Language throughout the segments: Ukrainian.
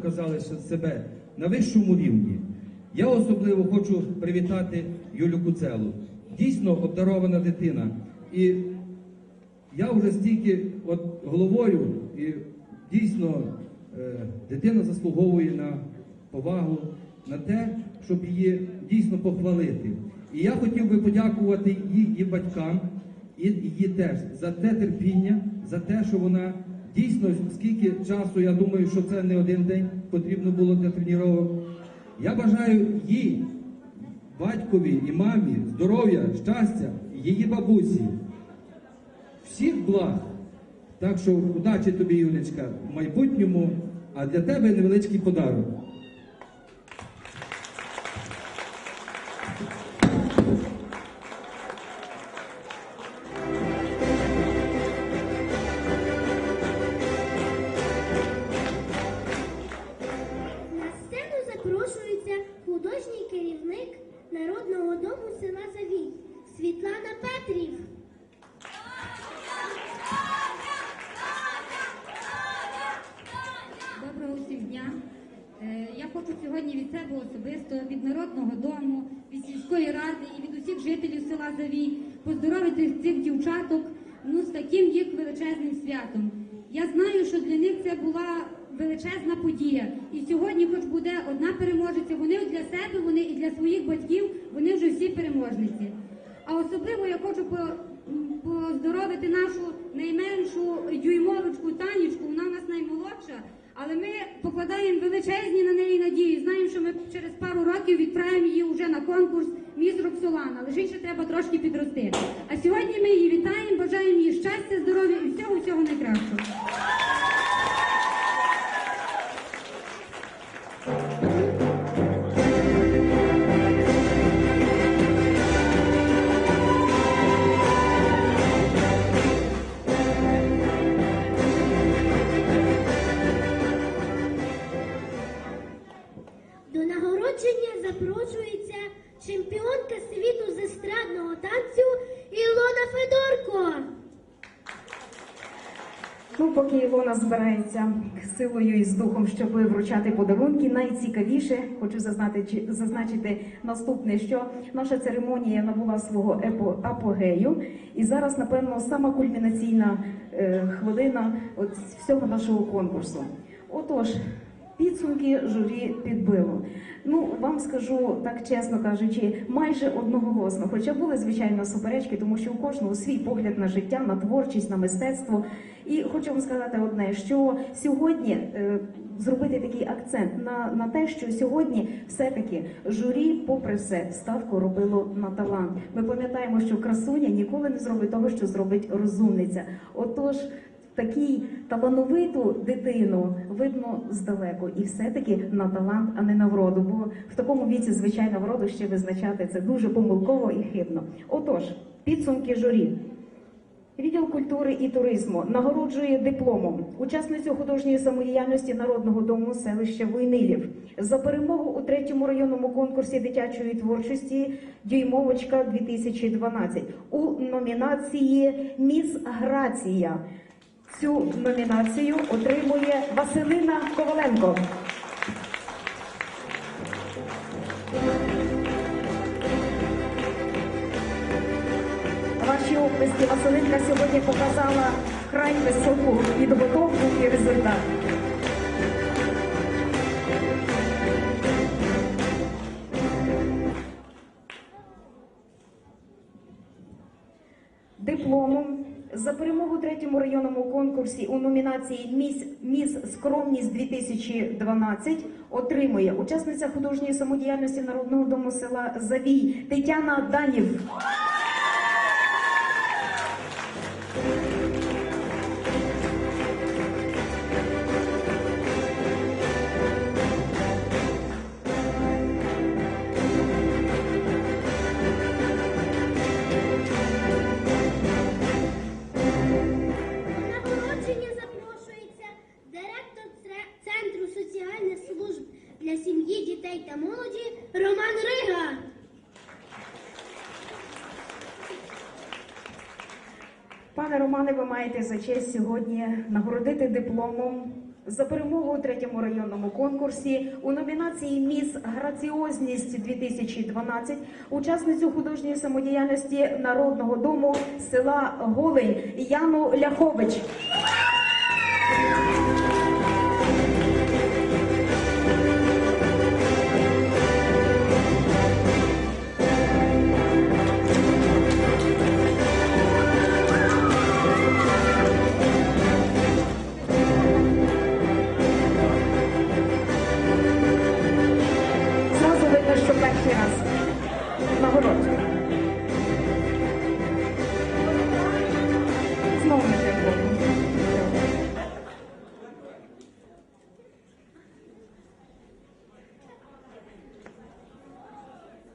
показали себе на вищому рівні. Я особливо хочу привітати Юлю Куцелу. Дійсно обдарована дитина. І я вже стільки от головою, і дійсно е, дитина заслуговує на повагу, на те, щоб її дійсно похвалити. І я хотів би подякувати її, батькам і її теж за те терпіння, за те, що вона дійсно скільки часу, я думаю, що це не один день потрібно було для тренувань. Я бажаю їй, батькові і мамі здоров'я, щастя, її бабусі всіх благ. Так що удачі тобі, Юлечка, в майбутньому, а для тебе невеличкий подарунок. Особисто, від Народного дому, від сільської ради і від усіх жителів села Завій поздоровити цих дівчаток ну, з таким їх величезним святом. Я знаю, що для них це була величезна подія. І сьогодні, хоч буде одна переможниця, вони для себе, вони і для своїх батьків, вони вже всі переможниці. А особливо я хочу поздоровити нашу найменшу дюймовочку Танічку, вона у нас наймолодша, але ми покладаємо величезні на неї надії. Знаємо, що ми через пару років відправимо її вже на конкурс Міс Роксолана. Лише ще треба трошки підрости. А сьогодні ми її вітаємо, бажаємо їй щастя, здоров'я і всього всього найкращого. Нагородження запрошується чемпіонка світу з естрадного танцю Ілона Федорко. Ну, поки Ілона збирається силою і з духом, щоб вручати подарунки, найцікавіше хочу зазначити, зазначити наступне, що наша церемонія набула свого апогею, і зараз, напевно, сама кульмінаційна е, хвилина от всього нашого конкурсу. Отож. Підсумки журі підбило. Ну вам скажу так чесно кажучи, майже одноголосно. Хоча були звичайно суперечки, тому що у кожного свій погляд на життя, на творчість, на мистецтво. І хочу вам сказати одне, що сьогодні е, зробити такий акцент на, на те, що сьогодні все-таки журі, попри все, ставку робило на талант. Ми пам'ятаємо, що красуня ніколи не зробить того, що зробить розумниця. Отож. Такий талановиту дитину видно здалеку, і все-таки на талант, а не на вроду. Бо в такому віці, звичайно, вроду ще визначати це дуже помилково і хибно. Отож, підсумки журі. Відділ культури і туризму нагороджує дипломом учасницю художньої самодіяльності Народного дому селища Войнилів за перемогу у третьому районному конкурсі дитячої творчості Дюймовочка 2012 у номінації Міс Грація. Цю номінацію отримує Василина Коваленко. Ваші області Василинка сьогодні показала вкрай високу підготовку і результат. Дипломом за перемогу третьому районному конкурсі у номінації Міс, Міс Скромність 2012 отримує учасниця художньої самодіяльності Народного дому села Завій Тетяна Данів. Пане Романе, ви маєте за честь сьогодні нагородити дипломом за перемогу у третьому районному конкурсі у номінації Міс Граціозність 2012 учасницю художньої самодіяльності Народного дому села Голень Яну Ляхович.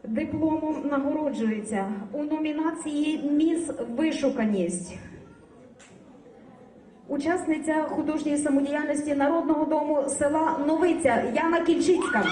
Дипломом нагороджується у номінації Міс Вишуканість. Учасниця художньої самодіяльності Народного дому села Новиця Яна Кільчицька.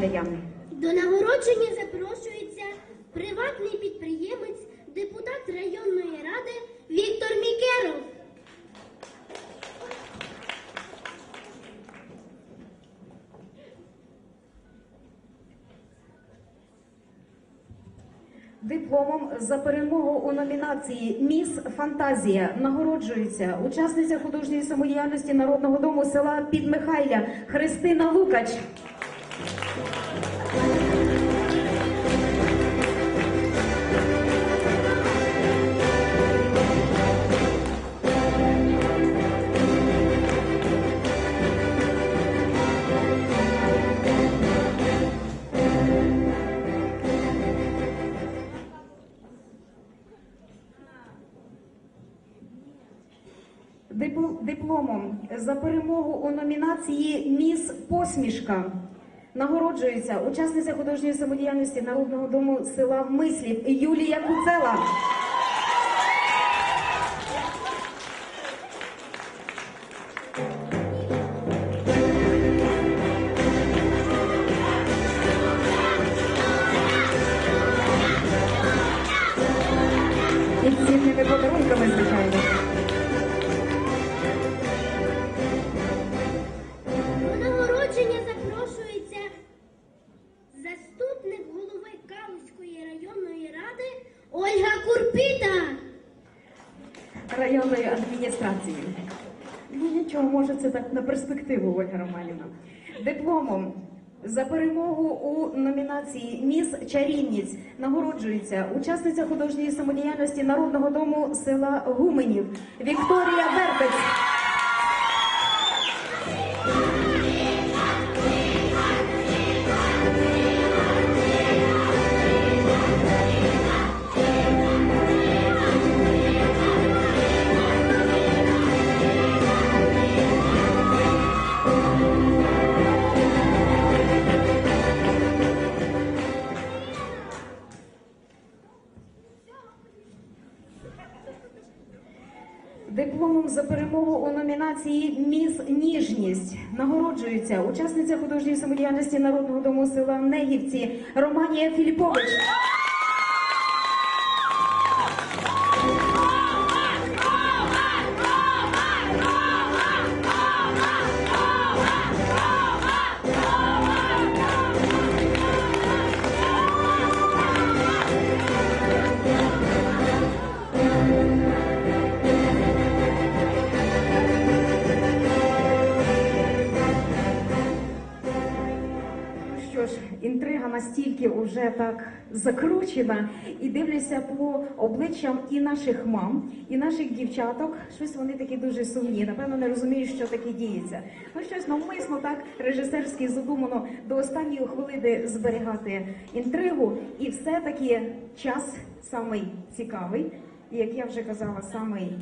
Подаруночок. До нагородження запрошується приватний підприємець, депутат районної ради Віктор Мікеров. Дипломом за перемогу у номінації Міс Фантазія нагороджується учасниця художньої самодіяльності Народного дому села Підмихайля Христина Лукач. Дипл- Дипломом за перемогу у номінації Міс Посмішка нагороджується учасниця художньої самодіяльності Народного дому села Мислів Юлія Куцела. Районної адміністрації. Ну нічого, може це так на перспективу, Ольга Романівна. Дипломом за перемогу у номінації Міс Чарівніць нагороджується учасниця художньої самодіяльності Народного дому села Гуменів Вікторія Вербець. Дипломом за перемогу у номінації Міс Ніжність нагороджується учасниця художньої самодіяльності Народного дому села Негівці Романія Філіпович. Вже так закручена, і дивлюся по обличчям і наших мам, і наших дівчаток. Щось вони такі дуже сумні. Напевно, не розуміють, що таке діється. Ну щось навмисно так режисерськи задумано до останньої хвилини зберігати інтригу, і все-таки час самий цікавий, і як я вже казала, самий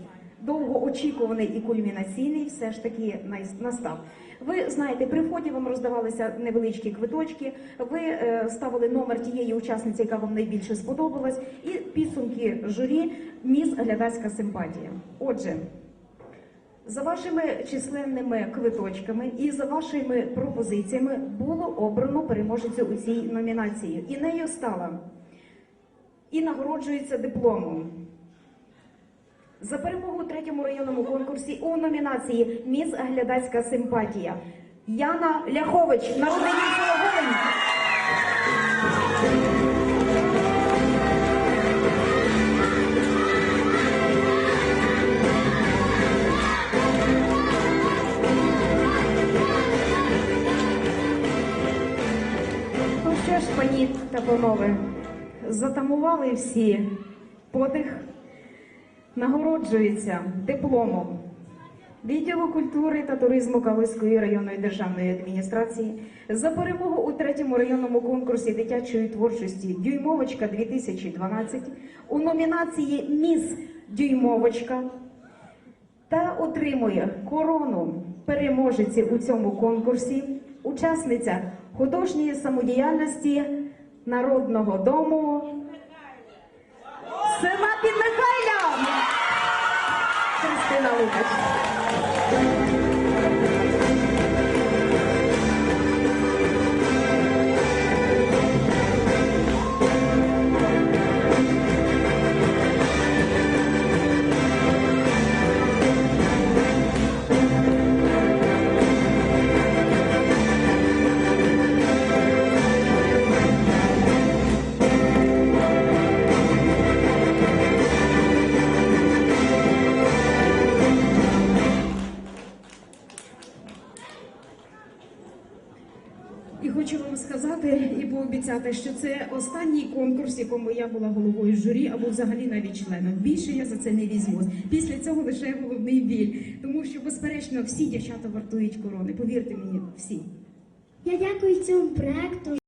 довгоочікуваний і кульмінаційний все ж таки настав. Ви знаєте, при вході вам роздавалися невеличкі квиточки. Ви е, ставили номер тієї учасниці, яка вам найбільше сподобалась, і підсумки журі міс глядацька симпатія. Отже, За вашими численними квиточками і за вашими пропозиціями було обрано переможецю у цій номінації. І нею стала і нагороджується дипломом. За перемогу у третьому районному конкурсі у номінації Міс глядацька симпатія Яна Ляхович, народний Волинь. Ну що ж, пані та панове, затамували всі подих, нагороджується дипломом відділу культури та туризму Калузької районної державної адміністрації за перемогу у третьому районному конкурсі дитячої творчості Дюймовочка 2012 у номінації Міс Дюймовочка та отримує корону переможеці у цьому конкурсі, учасниця художньої самодіяльності Народного дому села Підмихайля Христина Лукач. Сказати і пообіцяти, що це останній конкурс, якому я була головою журі або взагалі навіть членом. Більше я за це не візьмусь. Після цього лише головний біль, тому що безперечно всі дівчата вартують корони. Повірте мені, всі. Я дякую цьому проекту